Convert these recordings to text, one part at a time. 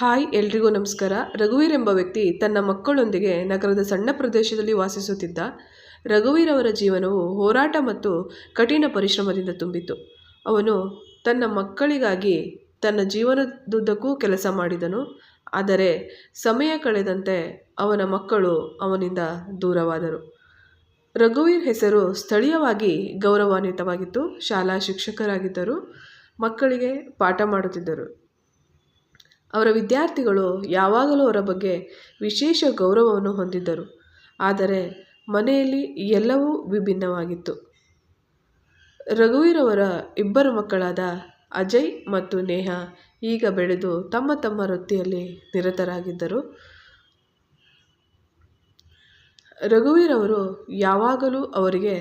Hi, ಎಲ್ರಿಗೂ ನಮಸ್ಕಾರ. ರಘುವೀರ್ ಎಂಬ ವ್ಯಕ್ತಿ ತನ್ನ ಮಕ್ಕಳೊಂದಿಗೆ ನಗರದ ಸಣ್ಣ ಪ್ರದೇಶದಲ್ಲಿ ವಾಸಿಸುತ್ತಿದ್ದ. ರಘುವೀರ್ ಅವರ ಜೀವನವು ಹೋರಾಟ ಮತ್ತು ಕಠಿಣ ಪರಿಶ್ರಮದಿಂದ ತುಂಬಿತ್ತು. ಅವನು ತನ್ನ ಮಕ್ಕಳಿಗಾಗಿ ತನ್ನ ಜೀವನದುದ್ದಕ್ಕೂ ಕೆಲಸ ಮಾಡಿದನು. ಆದರೆ ಸಮಯ ಕಳೆದಂತೆ ಅವನ ಮಕ್ಕಳು ಅವನಿಂದ ದೂರವಾದರು. ರಘುವೀರ್ ಹೆಸರು ಸ್ಥಳೀಯವಾಗಿ ಗೌರವಾನ್ವಿತವಾಗಿತ್ತು. ಶಾಲಾ ಶಿಕ್ಷಕರಾಗಿದ್ದರು. ಮಕ್ಕಳಿಗೆ ಪಾಠ ಮಾಡುತ್ತಿದ್ದರು. ಅವರ ವಿದ್ಯಾರ್ಥಿಗಳು ಯಾವಾಗಲೂ ಅವರ ಬಗ್ಗೆ ವಿಶೇಷ ಗೌರವವನ್ನು ಹೊಂದಿದ್ದರು. ಆದರೆ ಮನೆಯಲ್ಲಿ ಎಲ್ಲವೂ ವಿಭಿನ್ನವಾಗಿತ್ತು. ರಘುವೀರ್ ಅವರ ಇಬ್ಬರು ಮಕ್ಕಳಾದ ಅಜಯ್ ಮತ್ತು ನೇಹಾ ಈಗ ಬೆಳೆದು ತಮ್ಮ ತಮ್ಮ ವೃತ್ತಿಯಲ್ಲಿ ನಿರತರಾಗಿದ್ದರು. ರಘುವೀರ್ ಅವರು ಯಾವಾಗಲೂ ಅವರಿಗೆ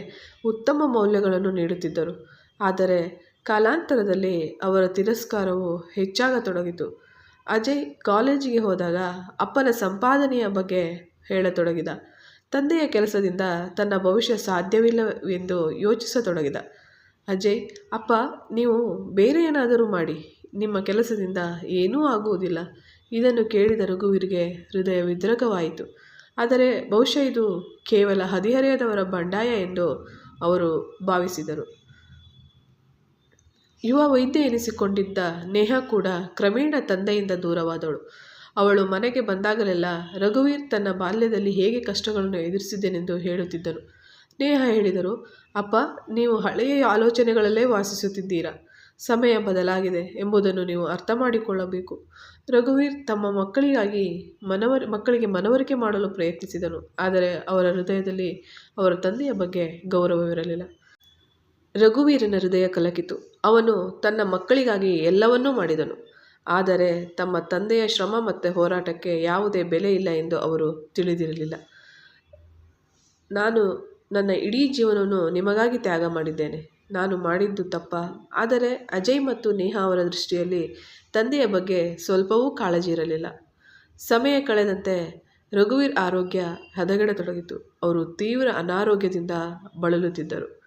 ಉತ್ತಮ ಮೌಲ್ಯಗಳನ್ನು ನೀಡುತ್ತಿದ್ದರು. ಆದರೆ ಕಾಲಾಂತರದಲ್ಲಿ ಅವರ ತಿರಸ್ಕಾರವು ಹೆಚ್ಚಾಗತೊಡಗಿತು. ಅಜಯ್ ಕಾಲೇಜಿಗೆ ಹೋದಾಗ ಅಪ್ಪನ ಸಂಪಾದನೆಯ ಬಗ್ಗೆ ಹೇಳತೊಡಗಿದ. ತಂದೆಯ ಕೆಲಸದಿಂದ ತನ್ನ ಭವಿಷ್ಯ ಸಾಧ್ಯವಿಲ್ಲವೆಂದು ಯೋಚಿಸತೊಡಗಿದ. ಅಜಯ್, ಅಪ್ಪ, ನೀವು ಬೇರೆ ಏನಾದರೂ ಮಾಡಿ. ನಿಮ್ಮ ಕೆಲಸದಿಂದ ಏನೂ ಆಗುವುದಿಲ್ಲ. ಇದನ್ನು ಕೇಳಿದ ರಘುವೀರ್ಗೆ ಹೃದಯ ವಿದ್ರಕವಾಯಿತು ಆದರೆ ಬಹುಶಃ ಇದು ಕೇವಲ ಹದಿಹರೆಯದವರ ಬಂಡಾಯ ಎಂದು ಅವರು ಭಾವಿಸಿದರು. ಯುವ ವೈದ್ಯ ಎನಿಸಿಕೊಂಡಿದ್ದ ನೇಹಾ ಕೂಡ ಕ್ರಮೇಣ ತಂದೆಯಿಂದ ದೂರವಾದಳು. ಅವಳು ಮನೆಗೆ ಬಂದಾಗಲೆಲ್ಲ ರಘುವೀರ್ ತನ್ನ ಬಾಲ್ಯದಲ್ಲಿ ಹೇಗೆ ಕಷ್ಟಗಳನ್ನು ಎದುರಿಸಿದ್ದೇನೆಂದು ಹೇಳುತ್ತಿದ್ದನು. ನೇಹಾ ಹೇಳಿದರು, ಅಪ್ಪ, ನೀವು ಹಳೆಯ ಆಲೋಚನೆಗಳಲ್ಲೇ ವಾಸಿಸುತ್ತಿದ್ದೀರಾ? ಸಮಯ ಬದಲಾಗಿದೆ ಎಂಬುದನ್ನು ನೀವು ಅರ್ಥ ಮಾಡಿಕೊಳ್ಳಬೇಕು. ರಘುವೀರ್ ತಮ್ಮ ಮಕ್ಕಳಿಗಾಗಿ ಮನವರಿ, ಮಕ್ಕಳಿಗೆ ಮನವರಿಕೆ ಮಾಡಲು ಪ್ರಯತ್ನಿಸಿದನು, ಆದರೆ ಅವರ ಹೃದಯದಲ್ಲಿ ಅವರ ತಂದೆಯ ಬಗ್ಗೆ ಗೌರವವಿರಲಿಲ್ಲ. ರಘುವೀರನ ಹೃದಯ ಕಲಕಿತು. ಅವನು ತನ್ನ ಮಕ್ಕಳಿಗಾಗಿ ಎಲ್ಲವನ್ನೂ ಮಾಡಿದನು. ಆದರೆ ತಮ್ಮ ತಂದೆಯ ಶ್ರಮ ಮತ್ತು ಹೋರಾಟಕ್ಕೆ ಯಾವುದೇ ಬೆಲೆ ಇಲ್ಲ ಎಂದು ಅವರು ತಿಳಿದಿರಲಿಲ್ಲ. ನಾನು ನನ್ನ ಇಡೀ ಜೀವನವನ್ನು ನಿಮಗಾಗಿ ತ್ಯಾಗ ಮಾಡಿದ್ದೇನೆ. ನಾನು ಮಾಡಿದ್ದು ತಪ್ಪ. ಆದರೆ ಅಜಯ್ ಮತ್ತು ನೇಹಾ ಅವರ ದೃಷ್ಟಿಯಲ್ಲಿ ತಂದೆಯ ಬಗ್ಗೆ ಸ್ವಲ್ಪವೂ ಕಾಳಜಿ ಇರಲಿಲ್ಲ. ಸಮಯ ಕಳೆದಂತೆ ರಘುವೀರ್ ಆರೋಗ್ಯ ಹದಗೆಡತೊಡಗಿತು. ಅವರು ತೀವ್ರ ಅನಾರೋಗ್ಯದಿಂದ ಬಳಲುತ್ತಿದ್ದರು.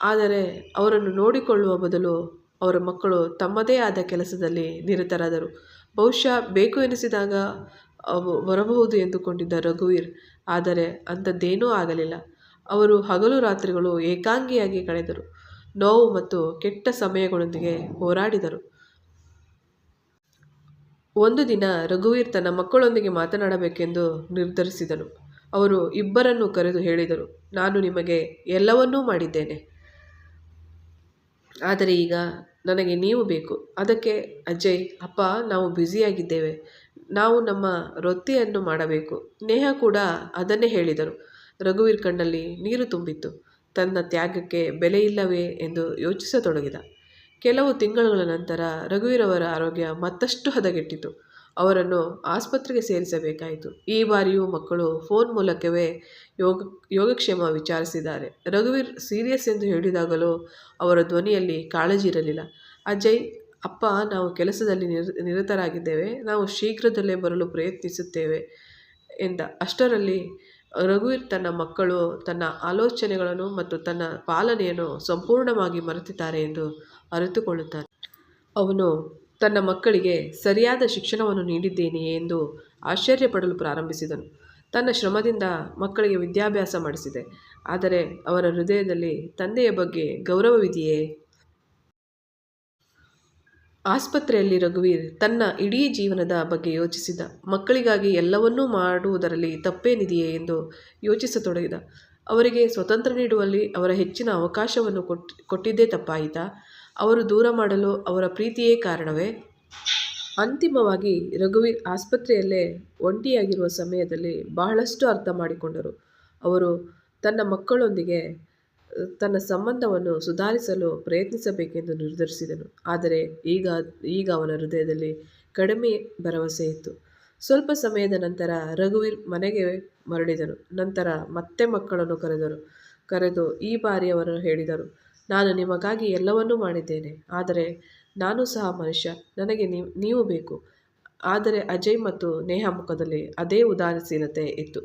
ಆದರೆ ಅವರನ್ನು ನೋಡಿಕೊಳ್ಳುವ ಬದಲು ಅವರ ಮಕ್ಕಳು ತಮ್ಮದೇ ಆದ ಕೆಲಸದಲ್ಲಿ ನಿರತರಾದರು. ಬಹುಶಃ ಬೇಕು ಎನಿಸಿದಾಗ ಬರಬಹುದು ಎಂದುಕೊಂಡಿದ್ದ ರಘುವೀರ್, ಆದರೆ ಅಂಥದ್ದೇನೂ ಆಗಲಿಲ್ಲ. ಅವರು ಹಗಲು ರಾತ್ರಿಗಳು ಏಕಾಂಗಿಯಾಗಿ ಕಳೆದರು. ನೋವು ಮತ್ತು ಕೆಟ್ಟ ಸಮಯಗಳೊಂದಿಗೆ ಹೋರಾಡಿದರು. ಒಂದು ದಿನ ರಘುವೀರ್ ತನ್ನ ಮಕ್ಕಳೊಂದಿಗೆ ಮಾತನಾಡಬೇಕೆಂದು ನಿರ್ಧರಿಸಿದನು. ಅವರು ಇಬ್ಬರನ್ನು ಕರೆದು ಹೇಳಿದರು, ನಾನು ನಿಮಗೆ ಎಲ್ಲವನ್ನೂ ಮಾಡಿದ್ದೇನೆ. ಆದರೆ ಈಗ ನನಗೆ ನೀವು ಬೇಕು. ಅದಕ್ಕೆ, ಅಜಯ್, ಅಪ್ಪ, ನಾವು ಬ್ಯುಸಿಯಾಗಿದ್ದೇವೆ. ನಾವು ನಮ್ಮ ರೊತ್ತಿಯನ್ನು ಮಾಡಬೇಕು. ನೇಹ ಕೂಡ ಅದನ್ನೇ ಹೇಳಿದರು. ರಘುವೀರ್ ಕಣ್ಣಲ್ಲಿ ನೀರು ತುಂಬಿತ್ತು. ತನ್ನ ತ್ಯಾಗಕ್ಕೆ ಬೆಲೆ ಇಲ್ಲವೇ ಎಂದು ಯೋಚಿಸತೊಡಗಿದ. ಕೆಲವು ತಿಂಗಳುಗಳ ನಂತರ ರಘುವೀರ್ ಅವರ ಆರೋಗ್ಯ ಮತ್ತಷ್ಟು ಹದಗೆಟ್ಟಿತು. ಅವರನ್ನು ಆಸ್ಪತ್ರೆಗೆ ಸೇರಿಸಬೇಕಾಯಿತು. ಈ ಬಾರಿಯೂ ಮಕ್ಕಳು ಫೋನ್ ಮೂಲಕವೇ ಯೋಗ, ಯೋಗಕ್ಷೇಮ ವಿಚಾರಿಸಿದ್ದಾರೆ. ರಘುವೀರ್ ಸೀರಿಯಸ್ ಎಂದು ಹೇಳಿದಾಗಲೂ ಅವರ ಧ್ವನಿಯಲ್ಲಿ ಕಾಳಜಿ ಇರಲಿಲ್ಲ. ಅಜಯ್, ಅಪ್ಪ, ನಾವು ಕೆಲಸದಲ್ಲಿ ನಿರ್, ನಿರತರಾಗಿದ್ದೇವೆ. ನಾವು ಶೀಘ್ರದಲ್ಲೇ ಬರಲು ಪ್ರಯತ್ನಿಸುತ್ತೇವೆ ಎಂದ. ಅಷ್ಟರಲ್ಲಿ ರಘುವೀರ್ ತನ್ನ ಮಕ್ಕಳು ತನ್ನ ಆಲೋಚನೆಗಳನ್ನು ಮತ್ತು ತನ್ನ ಪಾಲನೆಯನ್ನು ಸಂಪೂರ್ಣವಾಗಿ ಮರೆತಿದ್ದಾರೆ ಎಂದು ಅರಿತುಕೊಳ್ಳುತ್ತಾನೆ ಅವನು ತನ್ನ ಮಕ್ಕಳಿಗೆ ಸರಿಯಾದ ಶಿಕ್ಷಣವನ್ನು ನೀಡಿದ್ದೇನೆಯೇ ಎಂದು ಆಶ್ಚರ್ಯಪಡಲು ಪ್ರಾರಂಭಿಸಿದನು. ತನ್ನ ಶ್ರಮದಿಂದ ಮಕ್ಕಳಿಗೆ ವಿದ್ಯಾಭ್ಯಾಸ ಮಾಡಿಸಿದೆ. ಆದರೆ ಅವರ ಹೃದಯದಲ್ಲಿ ತಂದೆಯ ಬಗ್ಗೆ ಗೌರವವಿದೆಯೇ? ಆಸ್ಪತ್ರೆಯಲ್ಲಿ ರಘುವೀರ್ ತನ್ನ ಇಡೀ ಜೀವನದ ಬಗ್ಗೆ ಯೋಚಿಸಿದ. ಮಕ್ಕಳಿಗಾಗಿ ಎಲ್ಲವನ್ನೂ ಮಾಡುವುದರಲ್ಲಿ ತಪ್ಪೇನಿದೆಯೇ ಎಂದು ಯೋಚಿಸತೊಡಗಿದ. ಅವರಿಗೆ ಸ್ವತಂತ್ರ ನೀಡುವಲ್ಲಿ ಅವರ ಹೆಚ್ಚಿನ ಅವಕಾಶವನ್ನು ಕೊಟ್, ಕೊಟ್ಟಿದ್ದೇ ತಪ್ಪಾಯಿತಾ? ಅವರು ದೂರ ಮಾಡಲು ಅವರ ಪ್ರೀತಿಯೇ ಕಾರಣವೇ? ಅಂತಿಮವಾಗಿ ರಘುವೀರ್ ಆಸ್ಪತ್ರೆಯಲ್ಲೇ ಒಂಟಿಯಾಗಿರುವ ಸಮಯದಲ್ಲಿ ಬಹಳಷ್ಟು ಅರ್ಥ ಮಾಡಿಕೊಂಡರು. ಅವರು ತನ್ನ ಮಕ್ಕಳೊಂದಿಗೆ, ತನ್ನ ಸಂಬಂಧವನ್ನು ಸುಧಾರಿಸಲು ಪ್ರಯತ್ನಿಸಬೇಕೆಂದು ನಿರ್ಧರಿಸಿದನು. ಆದರೆ ಈಗ ಈಗ ಅವನ ಹೃದಯದಲ್ಲಿ ಕಡಿಮೆ ಭರವಸೆ ಇತ್ತು. ಸ್ವಲ್ಪ ಸಮಯದ ನಂತರ ರಘುವೀರ್ ಮನೆಗೆ ಮರಳಿದನು. ನಂತರ ಮತ್ತೆ ಮಕ್ಕಳನ್ನು ಕರೆದರು. ಕರೆದು ಈ ಬಾರಿ ಅವರು ಹೇಳಿದರು ನಾನು ನಿಮಗಾಗಿ ಎಲ್ಲವನ್ನೂ ಮಾಡಿದ್ದೇನೆ. ಆದರೆ ನಾನು ಸಹ ಮನುಷ್ಯ. ನನಗೆ ನೀವು ಬೇಕು. ಆದರೆ ಅಜಯ್ ಮತ್ತು ನೇಹಾ ಮುಖದಲ್ಲಿ ಅದೇ ಉದಾಸೀನತೆ ಇತ್ತು.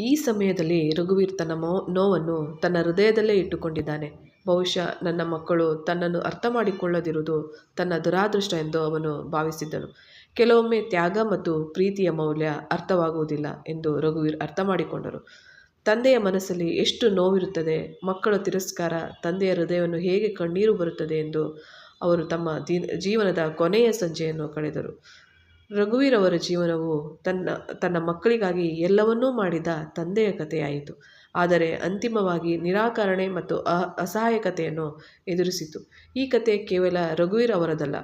ಈ ಸಮಯದಲ್ಲಿ ರಘುವೀರ್ ತನ್ನ ಮೋ, ನೋವನ್ನು ತನ್ನ ಹೃದಯದಲ್ಲೇ ಇಟ್ಟುಕೊಂಡಿದ್ದಾನೆ. ಬಹುಶಃ ನನ್ನ ಮಕ್ಕಳು ತನ್ನನ್ನು ಅರ್ಥ ಮಾಡಿಕೊಳ್ಳದಿರುವುದು ತನ್ನ ದುರಾದೃಷ್ಟ ಎಂದು ಅವನು ಭಾವಿಸಿದ್ದನು. ಕೆಲವೊಮ್ಮೆ ತ್ಯಾಗ ಮತ್ತು ಪ್ರೀತಿಯ ಮೌಲ್ಯ ಅರ್ಥವಾಗುವುದಿಲ್ಲ ಎಂದು ರಘುವೀರ್ ಅರ್ಥ ಮಾಡಿಕೊಂಡರು. ತಂದೆಯ ಮನಸ್ಸಲ್ಲಿ ಎಷ್ಟು ನೋವಿರುತ್ತದೆ, ಮಕ್ಕಳ ತಿರಸ್ಕಾರ, ತಂದೆಯ ಹೃದಯವನ್ನು ಹೇಗೆ ಕಣ್ಣೀರು ಬರುತ್ತದೆ ಎಂದು ಅವರು ತಮ್ಮ ಜೀವನದ ಕೊನೆಯ ಸಂಜೆಯನ್ನು ಕಳೆದರು. ರಘುವೀರ್ ಅವರ ಜೀವನವು ತನ್ನ ತನ್ನ ಮಕ್ಕಳಿಗಾಗಿ ಎಲ್ಲವನ್ನೂ ಮಾಡಿದ ತಂದೆಯ ಕಥೆಯಾಯಿತು. ಆದರೆ ಅಂತಿಮವಾಗಿ ನಿರಾಕರಣೆ ಮತ್ತು ಅ, ಅಸಹಾಯಕತೆಯನ್ನು ಎದುರಿಸಿತು. ಈ ಕತೆ ಕೇವಲ ರಘುವೀರ್ ಅವರದಲ್ಲ,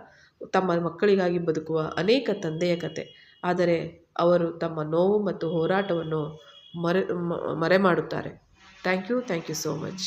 ತಮ್ಮ ಮಕ್ಕಳಿಗಾಗಿ ಬದುಕುವ ಅನೇಕ ತಂದೆಯ ಕತೆ. ಆದರೆ ಅವರು ತಮ್ಮ ನೋವು ಮತ್ತು ಹೋರಾಟವನ್ನು ಮರೆ ಮ- ಮರೆಮಾಡುತ್ತಾರೆ thank you thank you so much